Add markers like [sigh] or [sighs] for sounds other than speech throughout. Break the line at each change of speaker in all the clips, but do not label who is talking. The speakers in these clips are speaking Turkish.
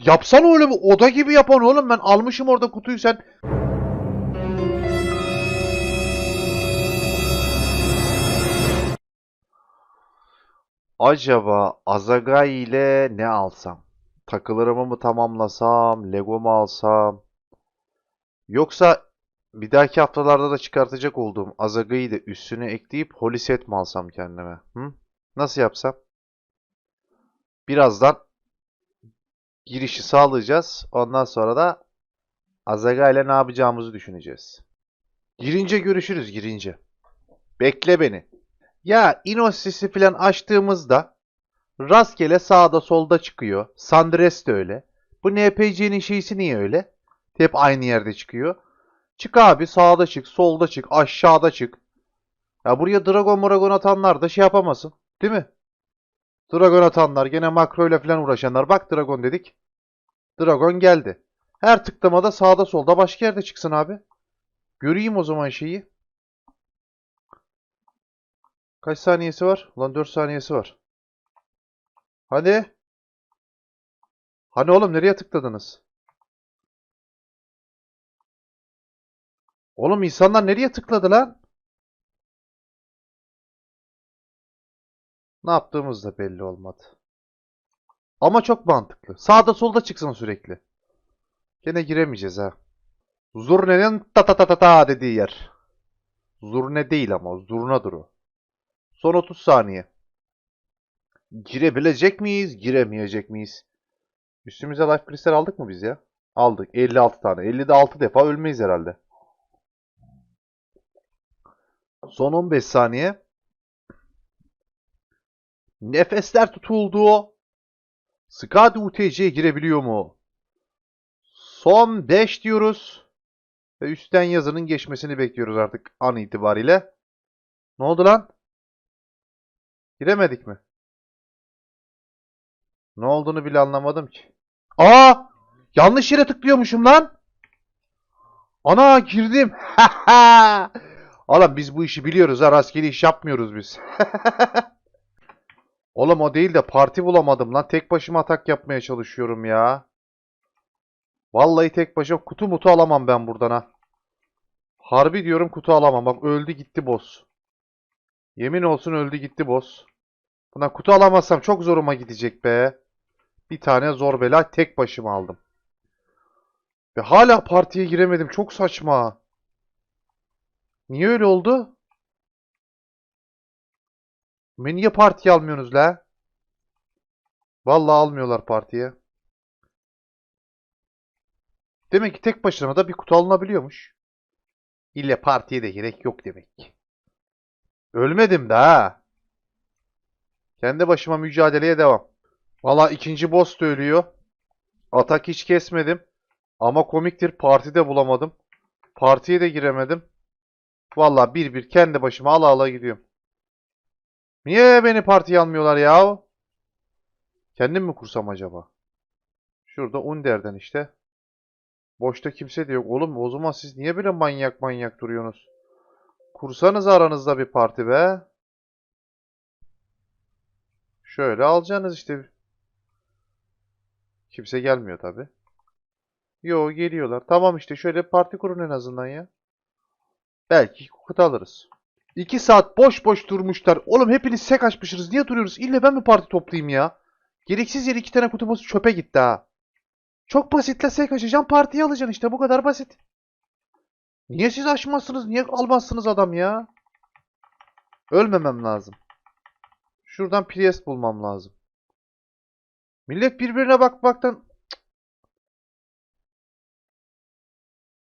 Yapsana öyle bir oda gibi yapan oğlum. Ben almışım orada kutuyu sen. Acaba Azagai ile ne alsam? Takılarımı mı tamamlasam? Lego mu alsam? Yoksa bir dahaki haftalarda da çıkartacak olduğum Azagai'yi de üstüne ekleyip Holy Set mi alsam kendime? Hı? Nasıl yapsam? Birazdan girişi sağlayacağız. Ondan sonra da Azaga ile ne yapacağımızı düşüneceğiz. Girince görüşürüz girince. Bekle beni. Ya Inosis'i falan açtığımızda rastgele sağda solda çıkıyor. Sandres de öyle. Bu NPC'nin şeysi niye öyle? Hep aynı yerde çıkıyor. Çık abi sağda çık, solda çık, aşağıda çık. Ya buraya Dragon Dragon atanlar da şey yapamasın. Değil mi? Dragon atanlar, gene makro ile falan uğraşanlar. Bak Dragon dedik. Dragon geldi. Her tıklamada sağda solda başka yerde çıksın abi. Göreyim o zaman şeyi. Kaç saniyesi var? Ulan 4 saniyesi var. Hadi. Hani oğlum nereye tıkladınız? Oğlum insanlar nereye tıkladı lan? Ne yaptığımız da belli olmadı. Ama çok mantıklı. Sağda solda çıksın sürekli. Gene giremeyeceğiz ha. Zurne'nin ta ta ta ta ta dediği yer. Zurne değil ama zurnadır o. Son 30 saniye. Girebilecek miyiz? Giremeyecek miyiz? Üstümüze life kristal aldık mı biz ya? Aldık. 56 tane. 50'de 6 defa ölmeyiz herhalde. Son 15 saniye. Nefesler tutuldu. Skadi UTC'ye girebiliyor mu? Son 5 diyoruz. Ve üstten yazının geçmesini bekliyoruz artık an itibariyle. Ne oldu lan? Giremedik mi? Ne olduğunu bile anlamadım ki. Aa! Yanlış yere tıklıyormuşum lan. Ana girdim. [laughs] Oğlum biz bu işi biliyoruz ha. Rastgele iş yapmıyoruz biz. [laughs] Oğlum o değil de parti bulamadım lan. Tek başıma atak yapmaya çalışıyorum ya. Vallahi tek başıma kutu mutu alamam ben buradan ha. Harbi diyorum kutu alamam. Bak öldü gitti boss. Yemin olsun öldü gitti boss. Buna kutu alamazsam çok zoruma gidecek be. Bir tane zor bela tek başıma aldım. Ve hala partiye giremedim. Çok saçma. Niye öyle oldu? Beni niye partiye almıyorsunuz la? Vallahi almıyorlar partiye. Demek ki tek başına da bir kutu alınabiliyormuş. İlle partiye de gerek yok demek ki. Ölmedim daha. Kendi başıma mücadeleye devam. Valla ikinci boss da ölüyor. Atak hiç kesmedim. Ama komiktir partide bulamadım. Partiye de giremedim. Valla bir bir kendi başıma ala ala gidiyorum. Niye beni partiye almıyorlar ya? Kendim mi kursam acaba? Şurada Under'den işte. Boşta kimse de yok. Oğlum o zaman siz niye böyle manyak manyak duruyorsunuz? Kursanız aranızda bir parti be. Şöyle alacaksınız işte. Kimse gelmiyor tabi. Yo geliyorlar. Tamam işte şöyle parti kurun en azından ya. Belki kutu alırız. İki saat boş boş durmuşlar. Oğlum hepiniz sek açmışsınız. Niye duruyoruz? İlle ben mi parti toplayayım ya? Gereksiz yere iki tane kutumuz çöpe gitti ha. Çok basitle sek açacağım. Partiyi alacaksın işte. Bu kadar basit. Niye siz açmazsınız? Niye almazsınız adam ya? Ölmemem lazım. Şuradan Priest bulmam lazım. Millet birbirine bakmaktan... Cık.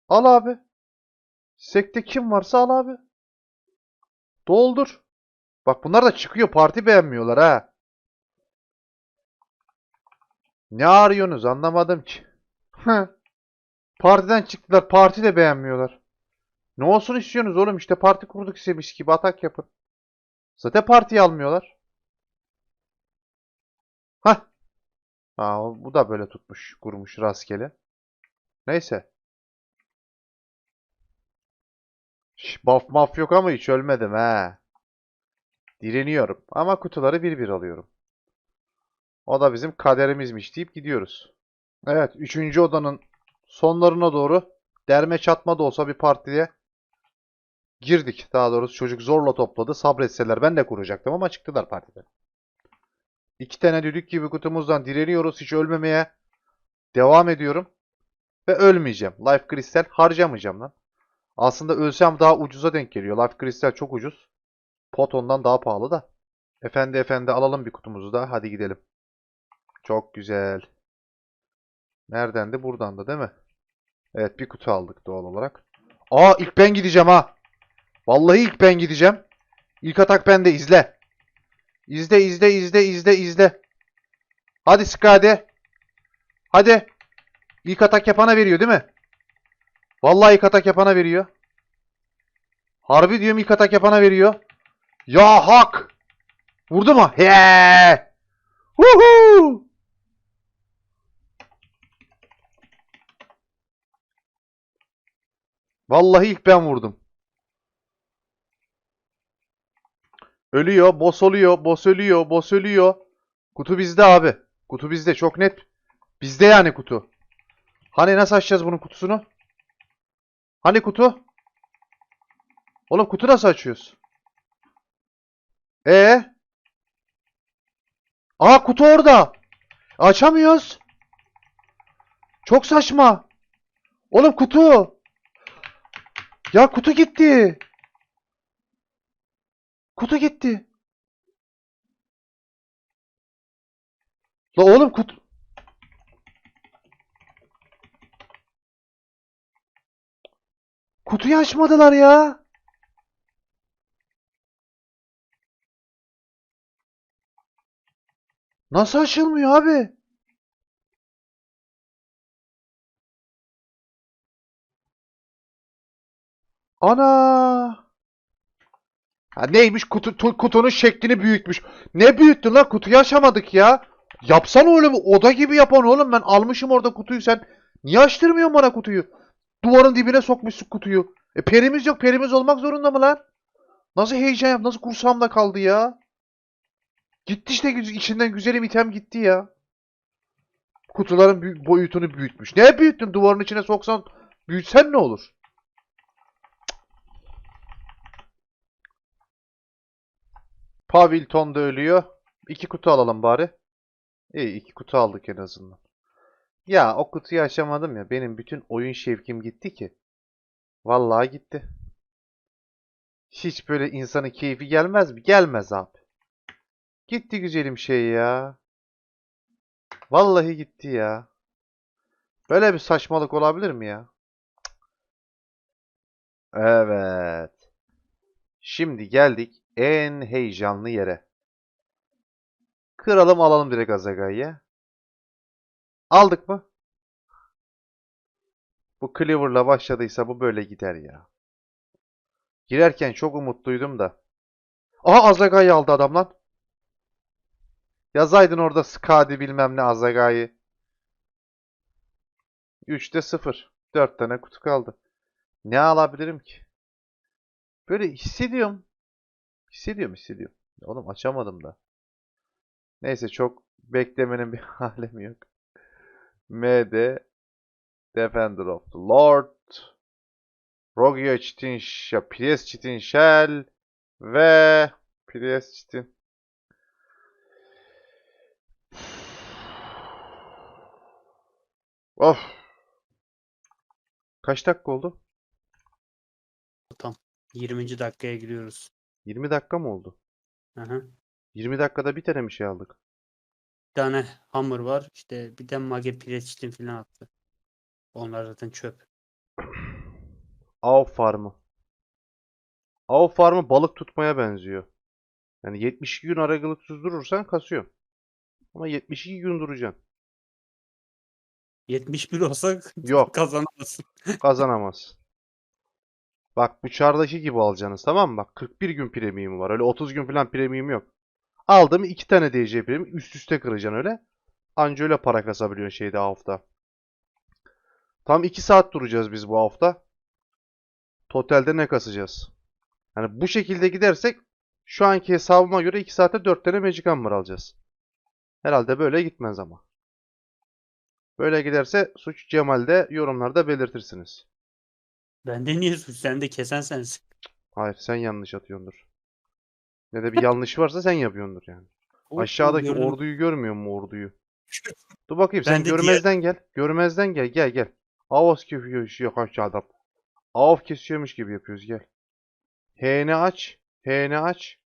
Al abi. Sekte kim varsa al abi. Doldur. Bak bunlar da çıkıyor. Parti beğenmiyorlar ha. Ne arıyorsunuz anlamadım ki. Partiden çıktılar. Parti de beğenmiyorlar. Ne olsun istiyorsunuz oğlum? İşte parti kurduk size mis gibi atak yapın. Zaten partiyi almıyorlar. Hah. Aa, bu da böyle tutmuş, kurmuş rastgele. Neyse. Şş, buff maf yok ama hiç ölmedim he. Direniyorum. Ama kutuları bir bir alıyorum. O da bizim kaderimizmiş deyip gidiyoruz. Evet, üçüncü odanın sonlarına doğru derme çatma da olsa bir partiye girdik. Daha doğrusu çocuk zorla topladı. Sabretseler ben de kuracaktım ama çıktılar partiden. İki tane düdük gibi kutumuzdan direniyoruz. Hiç ölmemeye devam ediyorum. Ve ölmeyeceğim. Life Crystal harcamayacağım lan. Aslında ölsem daha ucuza denk geliyor. Life Crystal çok ucuz. Pot ondan daha pahalı da. Efendi efendi alalım bir kutumuzu da. Hadi gidelim. Çok güzel. Nereden de buradan da değil mi? Evet bir kutu aldık doğal olarak. Aa ilk ben gideceğim ha. Vallahi ilk ben gideceğim. İlk atak bende izle. İzle izle izle izle izle. Hadi Skade. Hadi. İlk atak yapana veriyor değil mi? Vallahi ilk atak yapana veriyor. Harbi diyorum ilk atak yapana veriyor. Ya hak. Vurdu mu? He. Huhu. Vallahi ilk ben vurdum. Ölüyor, boss oluyor, boss ölüyor, boss ölüyor. Kutu bizde abi. Kutu bizde çok net. Bizde yani kutu. Hani nasıl açacağız bunun kutusunu? Hani kutu? Oğlum kutu nasıl açıyoruz? Ee? Aa kutu orada. Açamıyoruz. Çok saçma. Oğlum kutu. Ya kutu gitti. Kutu gitti. La oğlum kutu... Kutuyu açmadılar ya. Nasıl açılmıyor abi? Ana! Ha neymiş kutu tu- kutunun şeklini büyütmüş. Ne büyüttün lan kutuyu açamadık ya. Yapsana öyle bir oda gibi yapan oğlum ben almışım orada kutuyu sen. Niye açtırmıyorsun bana kutuyu? Duvarın dibine sokmuşsun kutuyu. E perimiz yok perimiz olmak zorunda mı lan? Nasıl heyecan yap nasıl kursağımda kaldı ya? Gitti işte içinden güzelim item gitti ya. Kutuların boyutunu büyütmüş. Ne büyüttün duvarın içine soksan büyütsen ne olur? Pavilton da ölüyor. İki kutu alalım bari. İyi iki kutu aldık en azından. Ya o kutuyu açamadım ya. Benim bütün oyun şevkim gitti ki. Vallahi gitti. Hiç böyle insanın keyfi gelmez mi? Gelmez abi. Gitti güzelim şey ya. Vallahi gitti ya. Böyle bir saçmalık olabilir mi ya? Evet. Şimdi geldik en heyecanlı yere. Kıralım alalım direkt Azagai'ye. Aldık mı? Bu Cleaver'la başladıysa bu böyle gider ya. Girerken çok umutluydum da. Aha Azagai'yi aldı adam lan. Yazaydın orada Skadi bilmem ne Azagai'yi. 3'te 0. 4 tane kutu kaldı. Ne alabilirim ki? Böyle hissediyorum. Hissediyorum hissediyorum. Oğlum açamadım da. Neyse çok beklemenin bir [laughs] alemi yok. MD Defender of the Lord Rogia Çitin ya Priest Çitin Shell ve Priest Çitin [sighs] Of. Kaç dakika oldu?
Tam 20. dakikaya giriyoruz.
20 dakika mı oldu?
Hı
20 dakikada bir tane mi şey aldık?
Tane hammer var. İşte bir de mage pireçtin falan attı. Onlar zaten çöp.
Av farmı. Av farmı balık tutmaya benziyor. Yani 72 gün aralıksız durursan kasıyor. Ama 72 gün duracaksın.
71 olsa [laughs]
Yok.
kazanamazsın. [laughs]
Kazanamaz. Bak bu çardaki gibi alacaksınız tamam mı? Bak 41 gün premium var. Öyle 30 gün falan premium yok. Aldım 2 tane DC premium. Üst üste kıracaksın öyle. Anca öyle para kasabiliyorsun şeyde hafta. Tam 2 saat duracağız biz bu hafta. Totalde ne kasacağız? Yani bu şekilde gidersek şu anki hesabıma göre 2 saate 4 tane Magic Hammer alacağız. Herhalde böyle gitmez ama. Böyle giderse suç Cemal'de yorumlarda belirtirsiniz.
Bende niye suç? Sen de kesen sensin.
Hayır sen yanlış atıyordur. Ne de bir yanlış varsa sen yapıyordur yani.
Oo,
Aşağıdaki
gördüm.
orduyu görmüyor mu orduyu? [laughs] Dur bakayım sen
Ben de
görmezden gel. Görmezden gel gel gel. Avaz kesiyor aşağıdan. Av kesiyormuş gibi yapıyoruz gel. H'ni aç. H'ni aç.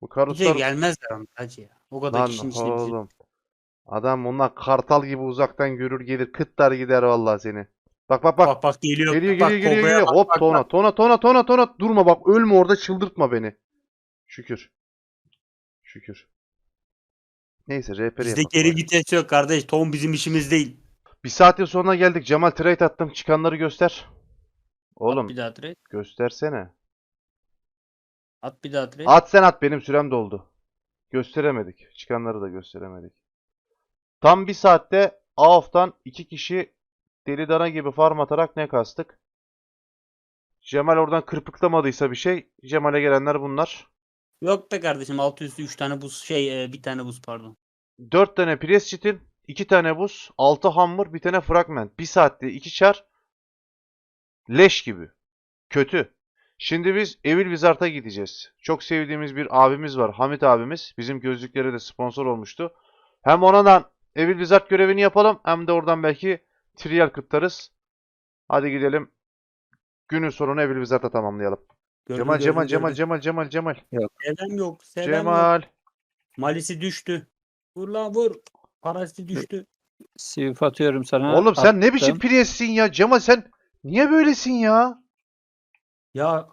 Bu
Bize
karuslar
gelmezler ama hacı ya. O kadar
lan
kişinin içinde bizi-
oğlum. Adam onlar kartal gibi uzaktan görür gelir kıtlar gider vallahi seni. Bak bak bak.
Bak bak geliyor.
Geliyor
bak,
geliyor geliyor
Kogo'ya
geliyor.
bak,
Hop
bak,
tona
bak.
tona tona tona tona. Durma bak ölme orada çıldırtma beni. Şükür. Şükür. Neyse RP'ye
Bizde geri vites yok kardeş. Tom bizim işimiz değil.
Bir saatin sonuna geldik. Cemal trade attım. Çıkanları göster. Oğlum
At bir daha trade.
göstersene.
At bir daha trade.
At sen at benim sürem doldu. Gösteremedik. Çıkanları da gösteremedik. Tam bir saatte AOF'tan iki kişi deli dana gibi farm atarak ne kastık? Cemal oradan kırpıklamadıysa bir şey. Cemal'e gelenler bunlar.
Yok be kardeşim altı üstü 3 tane buz şey e, bir tane buz pardon.
4 tane pres çitin, 2 tane buz, 6 hammer, bir tane fragment. 1 saatte 2 çar. Leş gibi. Kötü. Şimdi biz Evil Wizard'a gideceğiz. Çok sevdiğimiz bir abimiz var. Hamit abimiz. Bizim gözlüklere de sponsor olmuştu. Hem onadan Evil Wizard görevini yapalım. Hem de oradan belki trial kıtlarız. Hadi gidelim. Günün sonunu Evil Wizard'a tamamlayalım.
Gördüm,
Cemal,
gördüm,
Cemal, Cemal,
gördüm.
Cemal, Cemal, Cemal.
Selam yok. Selam yok.
Cemal.
Malisi düştü. Vur lan vur. Parası düştü.
Sivif atıyorum sana.
Oğlum sen ne biçim
attım.
ya? Cemal sen niye böylesin ya?
Ya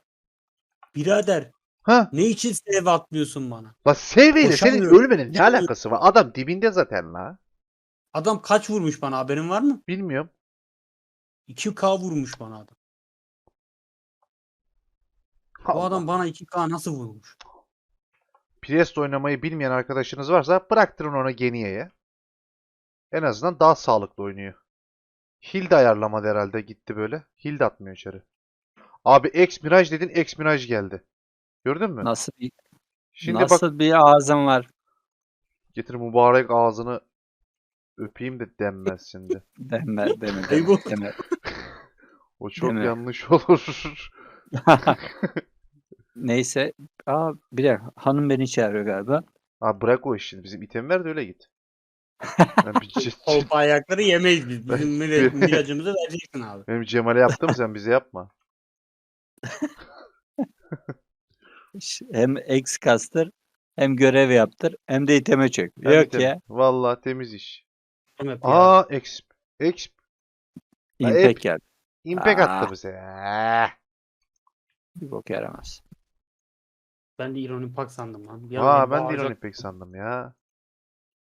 birader
Ha?
ne için save atlıyorsun bana?
La sevmeyle senin
Koşamıyorum.
ölmenin ne
Ne
alakası var? Adam dibinde zaten la.
Adam kaç vurmuş bana haberin var mı?
Bilmiyorum.
2K vurmuş bana adam. Bu adam bana 2K nasıl vurmuş?
Priest oynamayı bilmeyen arkadaşınız varsa bıraktırın ona Geniye'ye. En azından daha sağlıklı oynuyor. Hill de ayarlamadı herhalde gitti böyle. Hill de atmıyor içeri. Abi X Mirage dedin X Mirage geldi. Gördün mü?
Nasıl bir,
Şimdi bak
nasıl bir ağzın var
getir mübarek ağzını öpeyim de [laughs] denmez şimdi.
deme deme deme. deme. [laughs]
O çok
Deme.
yanlış olur. [laughs]
Neyse. Aa, bir dakika. Hanım beni çağırıyor galiba.
Abi bırak o işini. Bizim item ver de öyle git. Ben bir [laughs]
Kolpa ayakları yemeyiz biz. Bizim mire- [laughs] miracımızı vereceksin abi.
Benim Cemal'e yaptım sen bize yapma.
Ş- Hem ex kastır hem görev yaptır hem de iteme çök.
Ben
Yok
item-
ya.
Vallahi temiz iş. Aa exp. Exp. Ha, hep-
geldi.
Impact
Aa.
attı bize. Eh.
Bir bok yaramaz.
Ben de Iron Impact sandım lan. Bir an
Aa ben de
bağıracak.
Iron Impact sandım ya.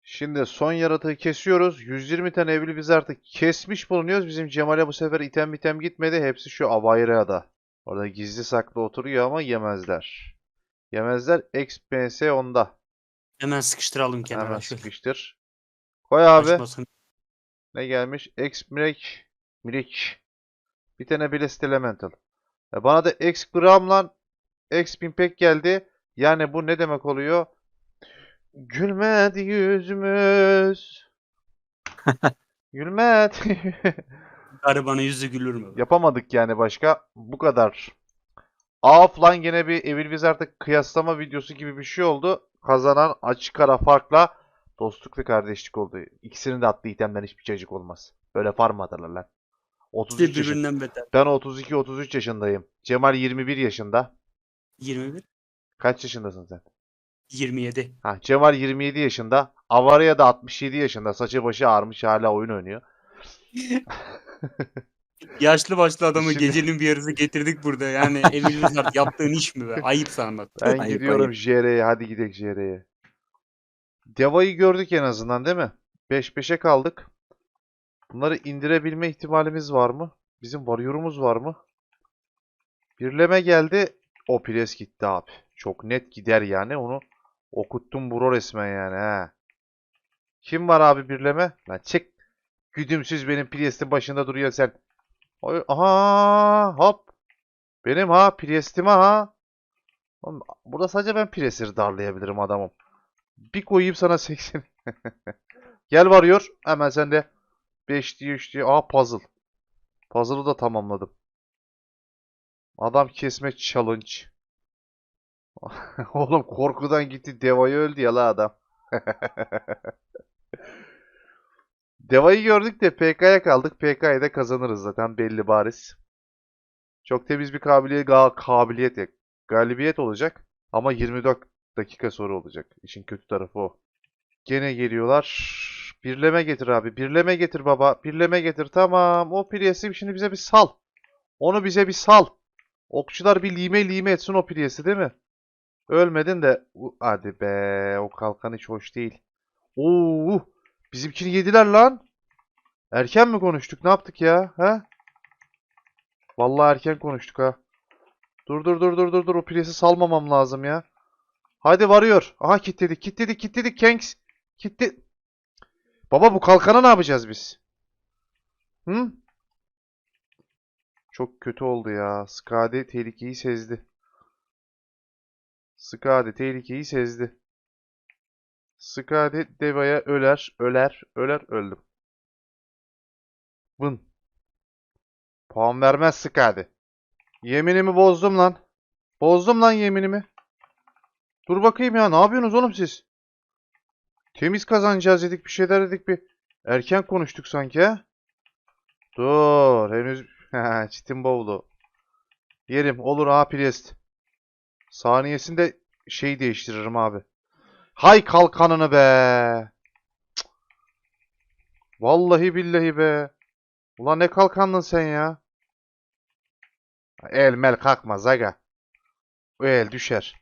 Şimdi son yaratığı kesiyoruz. 120 tane evli biz artık kesmiş bulunuyoruz. Bizim Cemal'e bu sefer item item gitmedi. Hepsi şu Avayra'da. Orada gizli saklı oturuyor ama yemezler. Yemezler. XPS onda.
Hemen sıkıştıralım kenara.
Hemen
şöyle.
sıkıştır. Koy abi.
Kaçmasın.
Ne gelmiş? X Mirek. Mirek. Bir tane Blessed Elemental. E bana da X Gram lan X Pimpek geldi. Yani bu ne demek oluyor? Gülmedi yüzümüz. [laughs] Gülmedi. [laughs]
Garibanın yüzü gülür mü?
Yapamadık yani başka. Bu kadar. Offline gene bir Evil Wizard'ı kıyaslama videosu gibi bir şey oldu. Kazanan açık ara farkla dostluk ve kardeşlik oldu. İkisinin de attığı itemden hiçbir cacık olmaz. Böyle farm atarlar lan. 33
İşte
yaşında.
birbirinden beter.
Ben 32-33 yaşındayım. Cemal 21 yaşında.
21.
Kaç yaşındasın sen?
27.
Ha, Cemal 27 yaşında. Avaria da 67 yaşında. Saçı başı ağarmış hala oyun oynuyor. [laughs]
Yaşlı başlı adamı
Şimdi-
gecenin bir yarısı getirdik burada. Yani [laughs] Evil Wizard yaptığın iş mi be? Ayıp sana bak.
Ben
Ayıp,
gidiyorum
ayıp.
JR'ye. Hadi gidelim JR'ye. Deva'yı gördük en azından değil mi? 5-5'e kaldık. Bunları indirebilme ihtimalimiz var mı? Bizim varyorumuz var mı? Birleme geldi. O pres gitti abi. Çok net gider yani. Onu okuttum bro resmen yani he. Kim var abi birleme? Lan çek. Güdümsüz benim Priest'in başında duruyor sen. Oy, aha hop. Benim ha Priest'im ha. Oğlum, burada sadece ben Priest'i darlayabilirim adamım. Bir koyayım sana 80. [laughs] Gel varıyor. Hemen sen de 5 diye 3 diye. Aa puzzle. Puzzle'ı da tamamladım. Adam kesme challenge. [laughs] Oğlum korkudan gitti Deva'yı öldü ya la adam. [laughs] Deva'yı gördük de PK'ya kaldık. PK'yı da kazanırız zaten belli bariz. Çok temiz bir kabiliyet, ga kabiliyet, ya, galibiyet olacak. Ama 24 dakika sonra olacak. İşin kötü tarafı o. Gene geliyorlar. Birleme getir abi. Birleme getir baba. Birleme getir. Tamam. O Prius'i şimdi bize bir sal. Onu bize bir sal. Okçular bir lime lime etsin o Prius'i değil mi? Ölmedin de. Hadi be. O kalkan hiç hoş değil. Oo, bizimkini yediler lan. Erken mi konuştuk? Ne yaptık ya? He? Vallahi erken konuştuk ha. Dur dur dur dur dur dur. O Prius'i salmamam lazım ya. Hadi varıyor. Aha kilitledik. Kilitledik. Kilitledik. Kengs. Kilitli. Baba bu kalkanı ne yapacağız biz? Hı? Çok kötü oldu ya. Skadi tehlikeyi sezdi. Skadi tehlikeyi sezdi. Skadi Deva'ya öler, öler, öler, öldüm. Vın. Puan vermez Skadi. Yeminimi bozdum lan. Bozdum lan yeminimi. Dur bakayım ya. Ne yapıyorsunuz oğlum siz? Temiz kazanacağız dedik. Bir şeyler dedik bir. Erken konuştuk sanki ha. Dur. Henüz [laughs] çitin bowlu. Yerim. Olur ha Priest. Saniyesinde şey değiştiririm abi. Hay kalkanını be. Vallahi billahi be. Ulan ne kalkandın sen ya? El mel kalkmaz aga. O el düşer.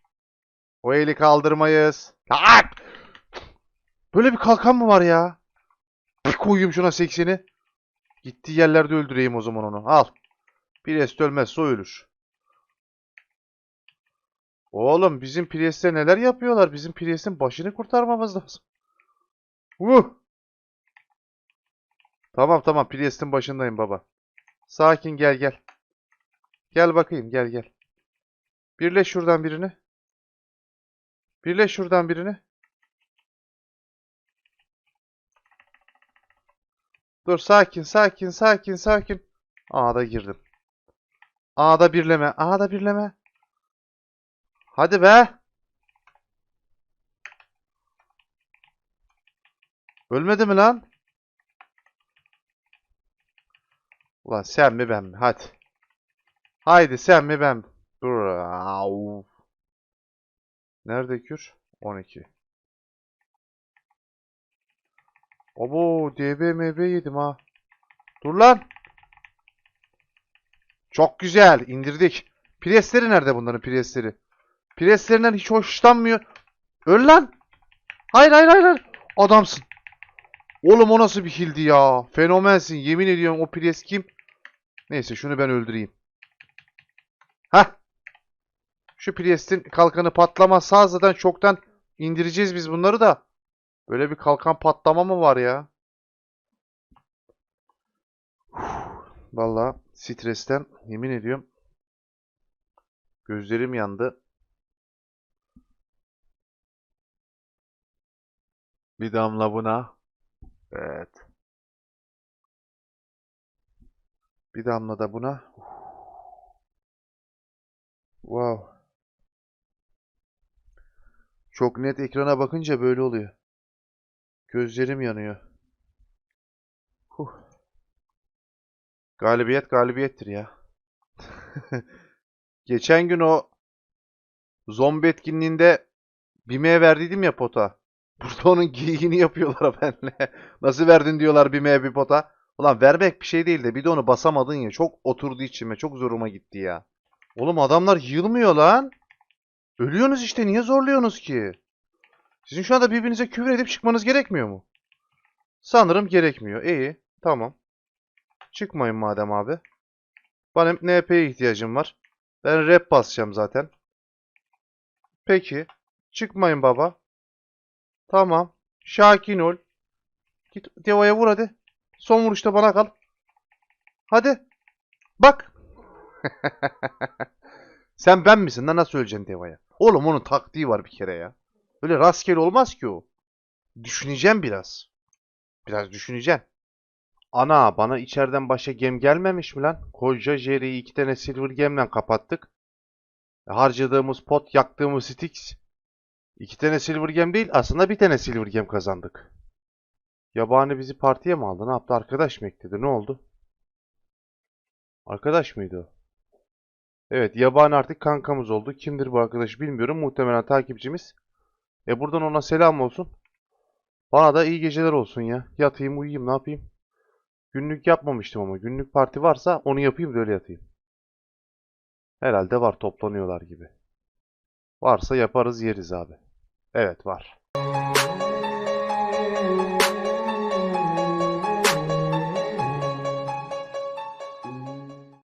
O eli kaldırmayız. Böyle bir kalkan mı var ya? Bir koyayım şuna 80'i. Gittiği yerlerde öldüreyim o zaman onu. Al. Priest ölmezse o ölür. Oğlum bizim Priest'e neler yapıyorlar? Bizim Priest'in başını kurtarmamız lazım. Uh! Tamam tamam Priest'in başındayım baba. Sakin gel gel. Gel bakayım gel gel. Birleş şuradan birini. Birleş şuradan birini. Dur sakin sakin sakin sakin. A'da girdim. A'da birleme. A'da birleme. Hadi be. Ölmedi mi lan? Ulan sen mi ben mi? Hadi. Haydi sen mi ben mi? Dur. Nerede kür? 12. Abo DB yedim ha. Dur lan. Çok güzel. indirdik. Presleri nerede bunların presleri? Preslerinden hiç hoşlanmıyor. Öl lan. Hayır hayır hayır. hayır. Adamsın. Oğlum o nasıl bir hildi ya. Fenomensin. Yemin ediyorum o pres kim? Neyse şunu ben öldüreyim. Hah. Şu Priest'in kalkanı patlamazsa zaten çoktan indireceğiz biz bunları da. Böyle bir kalkan patlama mı var ya? Vallahi stresten yemin ediyorum gözlerim yandı. Bir damla buna. Evet. Bir damla da buna. Wow. Çok net ekrana bakınca böyle oluyor. Gözlerim yanıyor. Huh. Galibiyet galibiyettir ya. [laughs] Geçen gün o zombi etkinliğinde Bime'ye verdiydim ya pota. [laughs] Burada onun geyiğini yapıyorlar benimle. [laughs] Nasıl verdin diyorlar Bime'ye bir pota. Ulan vermek bir şey değil de bir de onu basamadın ya. Çok oturdu içime. Çok zoruma gitti ya. Oğlum adamlar yılmıyor lan. Ölüyorsunuz işte. Niye zorluyorsunuz ki? Sizin şu anda birbirinize küfür edip çıkmanız gerekmiyor mu? Sanırım gerekmiyor. İyi. Tamam. Çıkmayın madem abi. Benim NP'ye ihtiyacım var. Ben rap basacağım zaten. Peki. Çıkmayın baba. Tamam. Sakin ol. Git Deva'ya vur hadi. Son vuruşta bana kal. Hadi. Bak. [laughs] Sen ben misin lan nasıl öleceksin Deva'ya? Oğlum onun taktiği var bir kere ya. Öyle rastgele olmaz ki o. Düşüneceğim biraz. Biraz düşüneceğim. Ana bana içeriden başka gem gelmemiş mi lan? Koca Jerry'i iki tane silver gemle kapattık. E, harcadığımız pot, yaktığımız sticks. İki tane silver gem değil aslında bir tane silver gem kazandık. Yabani bizi partiye mi aldı? Ne yaptı? Arkadaş mı ekledi? Ne oldu? Arkadaş mıydı o? Evet, yabani artık kankamız oldu. Kimdir bu arkadaş bilmiyorum. Muhtemelen takipçimiz. E buradan ona selam olsun. Bana da iyi geceler olsun ya. Yatayım uyuyayım ne yapayım? Günlük yapmamıştım ama günlük parti varsa onu yapayım da öyle yatayım. Herhalde var toplanıyorlar gibi. Varsa yaparız yeriz abi. Evet var.